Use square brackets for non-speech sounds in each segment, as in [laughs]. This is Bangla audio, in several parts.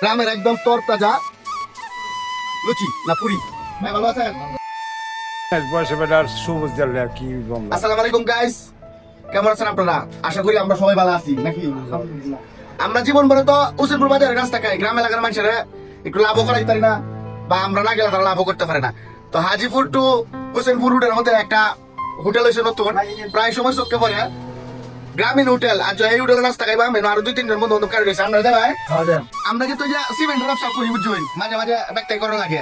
গ্রামের একদম তরতাজা। লুচি না পুরি? ভাই ভালো আছেন? আসসালামু আলাইকুম গাইস কেমন আপনারা? আশা করি আমরা সবাই ভালো আছি নাকি? আমরা জীবন ভরে তো বাজারের রাস্তা খাই গ্রাম এলাকার মানুষের একটু লাভও করাই পারি না বা আমরা না গেলে তারা লাভও করতে পারে না। তো হাজিপুর টু হোসেনপুর রুটের মধ্যে একটা হোটেল হয়েছে নতুন প্রায় সময় চোখে পড়ে। গ্রামীণ হোটেল। আর এই হোটেলের রাস্তা খাইবা আমি আরও দুই তিনজন বন্ধু বান্ধব কারি রয়েছে আমরা যাই আমরা কিন্তু যে সিমেন্টের ব্যবসা করি বুঝছেন মাঝে মাঝে ব্যক্তি করা লাগে।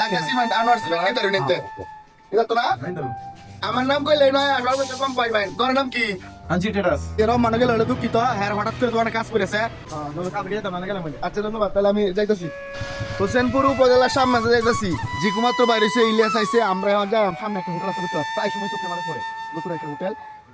লাগে সিমেন্ট আনোয়ার সিমেন্ট নিতে নিতে। এটা তো না? আমার নাম কইলে নয় সর্বোচ্চ কম পাইবেন তোর নাম কি? আনছি টেরাস। এরকম মনে গেল দুঃখিত। হ্যাঁ হঠাৎ করে তোমার কাজ করেছে। আচ্ছা ধন্যবাদ তাহলে আমি যাইতেছি। হোসেনপুর উপজেলার সামনে যাইতেছি। জিকুমাত্র বাইরে এসে ইলিয়াস আইসে আমরা যাই সামনে একটা হোটেল আছে? প্রায় সময় চোখে মানে পড়ে। নতুন একটা হোটেল।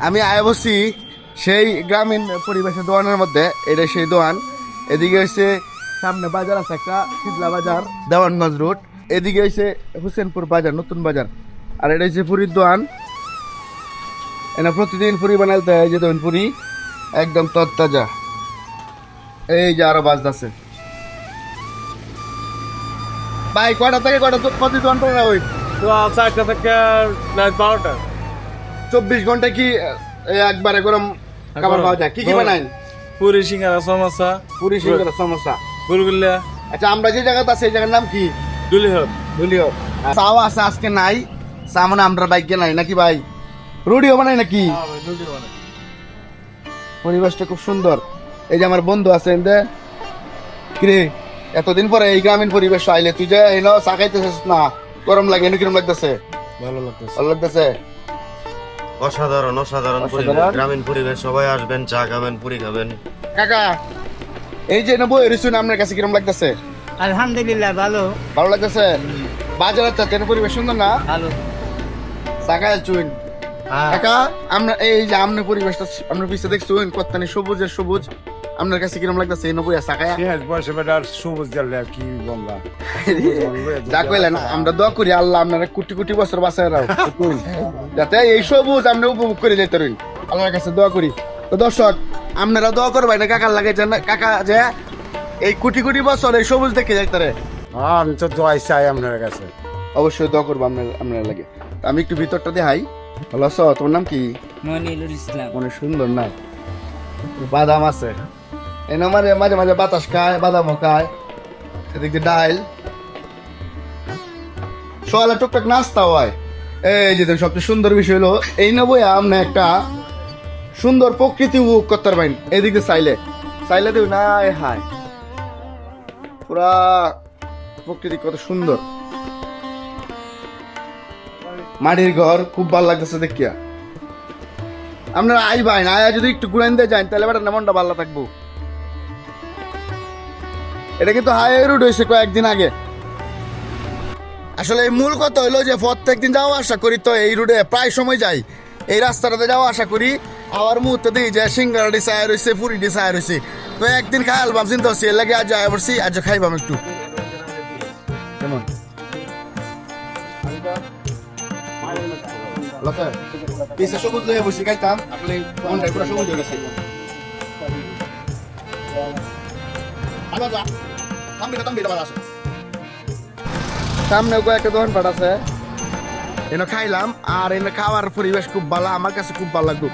আমি আয় বসছি সেই গ্রামীণ পরিবেশের দোকানের মধ্যে এটা সেই দোকান এদিকে হচ্ছে সামনে বাজার আছে একটা শীতলা বাজার দেওয়ানগঞ্জ রোড। এদিকে হচ্ছে হুসেনপুর বাজার, নতুন বাজার। আর এটা হচ্ছে পুরীর দোকান এনে প্রতিদিন পুরি বানাইতে হয় যে দোকান পুরি। একদম তরতাজা। এই যে আরও বাজ আছে। ভাই কটা থেকে কটা প্রতি দোকান করে ওই? চারটা থেকে বারোটা। চব্বিশ ঘণ্টা কি একবারে গরম খাবার পাওয়া যায়? কি কি বানাই পুরি সিঙ্গারা সমস্যা পুরি সিঙ্গারা সমস্যা গুলগুল্লা আচ্ছা আমরা যে জায়গাতে আছি এই জায়গার নাম কি? দুলি হোক ধুলিও চাও আছে আজকে নাই চা মানে আমরা বাইকে নাই নাকি ভাই? রুডিও বানাই নাকি? পরিবেশটা খুব সুন্দর। এই যে আমার বন্ধু আছে এনতে কিরে এতদিন পরে এই গ্রামীণ পরিবেশ আইলে তুই যে এই চা খাইতেছিস না? গরম লাগে এনে কিরম লাগতেছে? ভালো লাগতেছে। ভালো লাগতেছে? অসাধারণ অসাধারণ পরিবেশ গ্রামীণ পরিবেশ সবাই আসবেন চা খাবেন পুরি খাবেন। কাকা। এই যে নেব শুনে আপনার কাছে কিরম লাগতেছে? আলহামদুলিল্লাহ ভালো। ভালো লাগতেছে? বাজারের চাতেন পরিবেশ সুন্দর না? ভালো। সাকায় চুইন। কাকা আমরা এই যে আমনে পরিবেশটা আমরা পিছিয়ে দেখছুন কত্তানি সবুজের সবুজ। আপনার কাছে কিরম লাগতেছে? চাকায় বসে বেটার সবুজ আর কি [laughs] যা কইলেন আমরা দোয়া করি আল্লাহ আপনারা কোটি কোটি বছর বাঁচায় রাও যাতে এই সবুজ আমরা উপভোগ করে যেতে আল্লাহর কাছে দোয়া করি। তো দর্শক আপনারা দোয়া করবেন না কাকার লাগে যেন কাকা যে এই কোটি কোটি বছর এই সবুজ দেখে যাইতে পারে। আমি তো দোয়াই চাই আপনার কাছে। অবশ্যই দোয়া করব আপনার আপনার লাগে। আমি একটু ভিতরটা দেখাই। ভালো আছো তোমার নাম কি? মনিরুল ইসলাম। অনেক সুন্দর না? বাদাম আছে। এনে মানে মাঝে মাঝে বাতাস খায়, বাদামও খায়, এদিকে ডাইল। সকালে টুকটাক নাস্তা হয়। এই যে সবচেয়ে সুন্দর বিষয় হলো, এই নেবই আপনি একটা সুন্দর প্রকৃতি উপভোগ করতে পারবেন এদিকে চাইলে চাইলে দেব না হায়। পুরা প্রকৃতি কত সুন্দর। মাটির ঘর, খুব ভালো লাগতেছে দেখিয়া। আপনারা আই ভাই আয়া যদি একটু ঘুরাইন দিয়ে যান তাহলে বেটার মনটা ভালো থাকব। এটা কিন্তু হাই রুট হয়েছে কয়েকদিন আগে। আসলে এই মূল কথা হইল যে প্রত্যেকদিন যাওয়া আশা করি তো এই রুটে প্রায় সময় যাই। এই রাস্তাটাতে যাওয়া আশা করি, আবার মুহূর্তে দিই যে সিঙ্গারা ডিসায়ার হয়েছে পুরি ডিসায়ার হয়েছে তো একদিন খাই আলবাম চিন্তা হচ্ছে এর লাগে আজ যাই পড়ছি আজ খাইবাম একটু। কেমন? সবুজ লয়ে বসে খাইতাম পুরো সবুজ হয়ে গেছে। সামনে কয়েকটা দোকান পাঠ আছে। এনে খাইলাম আর এনে খাওয়ার পরিবেশ খুব ভালো আমার কাছে খুব ভালো লাগল।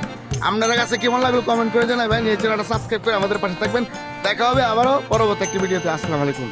আপনার কাছে কেমন লাগল কমেন্ট করে জানাবেন এই চ্যানেলটা সাবস্ক্রাইব করে আমাদের পাশে থাকবেন। দেখা হবে আবারও পরবর্তী একটি ভিডিওতে। আসসালামু আলাইকুম।